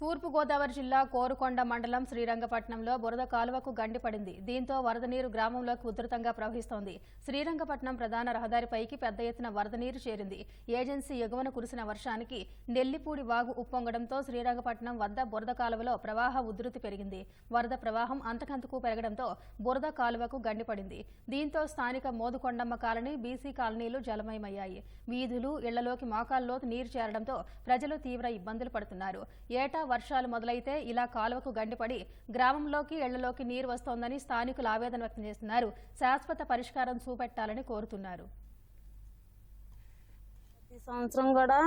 తూర్పుగోదావరి జిల్లా కోరుకొండ మండలం శ్రీరంగపట్నంలో బురద కాలువకు గండిపడింది దీంతో వరద నీరు గ్రామంలోకి ఉధృతంగా ప్రవహిస్తోంది. శ్రీరంగపట్నం ప్రధాన రహదారిపైకి పెద్ద ఎత్తున వరద నీరు చేరింది. ఏజెన్సీ ఎగువన కురిసిన వర్షానికి నెల్లిపూడి వాగు ఉప్పొంగడంతో శ్రీరంగపట్నం వద్ద బురద కాలువలో ప్రవాహ ఉధృతి పెరిగింది. వరద ప్రవాహం అంతకంతకు పెరగడంతో బురద కాలువకు గండిపడింది దీంతో స్థానిక మోదుకొండమ్మ కాలనీ బీసీ కాలనీలు జలమయమయ్యాయి. వీధులు ఇళ్ళలోకి మోకాల్లోతు నీరు చేరడంతో ప్రజలు తీవ్ర ఇబ్బందులు పడుతున్నారు. ఏటా వర్షాలు మొదలైతే ఇలా కాలువకు గండిపడి గ్రామంలోకి ఇళ్ళలోకి నీరు వస్తోందని స్థానికులు ఆవేదన వ్యక్తం చేస్తున్నారు. శాశ్వత పరిష్కారం చూపెట్టాలని కోరుతున్నారు. ఈ సంవత్సరం కూడా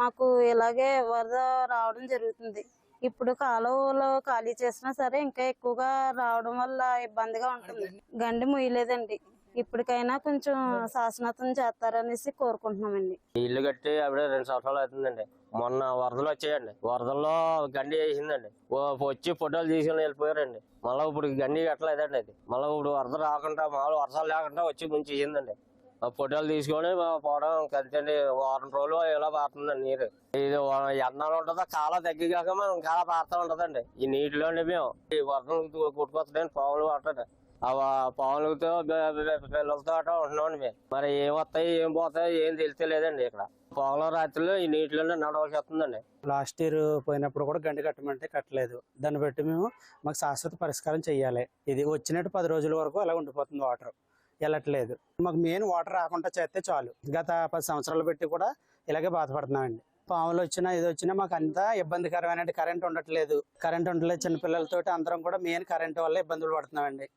మాకు ఇలాగే వరద రావడం జరుగుతుంది. ఇప్పుడు కాలువలో ఖాళీ చేసినా సరే ఇంకా ఎక్కువగా రావడం వల్ల ఇబ్బందిగా ఉంటుంది. గండి ముయ్యలేదండి. ఇప్పటికైనా కొంచెం శాసనత్వం చేస్తారనేసి కోరుకుంటున్నామండి. ఇల్లు కట్టి అప్పుడే రెండు సంవత్సరాలు అవుతుందండి. మొన్న వరదలు వచ్చాయండి. వరదల్లో గండి వేసిందండి. వచ్చి ఫోటోలు తీసుకుని వెళ్ళిపోయారండి. మళ్ళీ ఇప్పుడు గండి కట్టలేదండి అది. మళ్ళీ ఇప్పుడు వరద రాకుండా మామూలు వర్షాలు లేకుండా వచ్చి ముంచేసిందండి. ఆ ఫోటోలు తీసుకొని పోవడం కలిసండి వారం రోజులు ఇలా పారుతుందండి నీరు. ఇది ఎండాలు ఉంటుందో కాలం తగ్గిగాక మనం చాలా పారుతూ ఉంటదండి. ఈ నీటిలోనే మేము ఈ వరదలు కొట్టుకొస్తాయని పావులు పట్టండి పాములతో పిల్లలతో అట్లా ఉంటున్నామండి మేము. మరి ఏం వస్తాయి ఏం పోతాయి ఏం తెలియలేదండి ఇక్కడ. పొగల రాత్రిలో ఈ నీటిలోనే నడవలసి వస్తుందండి. లాస్ట్ ఇయర్ పోయినప్పుడు కూడా గండి కట్టమంటే కట్టలేదు. దాన్ని బట్టి మేము మాకు శాశ్వత పరిష్కారం చేయాలి ఇది వచ్చినట్టు పది రోజుల వరకు అలా ఉండిపోతుంది వాటర్. వెళ్ళట్లేదు. మాకు మెయిన్ వాటర్ రాకుండా చేస్తే చాలు. గత పది సంవత్సరాలు పెట్టి కూడా ఇలాగే బాధపడుతున్నామండి. పాములు వచ్చినా ఇది వచ్చినా మాకు అంతా ఇబ్బందికరమైన కరెంట్ ఉండట్లేదు. కరెంట్ ఉండట్లేదు. చిన్నపిల్లలతోటి అందరం కూడా మెయిన్ కరెంట్ వల్ల ఇబ్బందులు పడుతున్నామండి.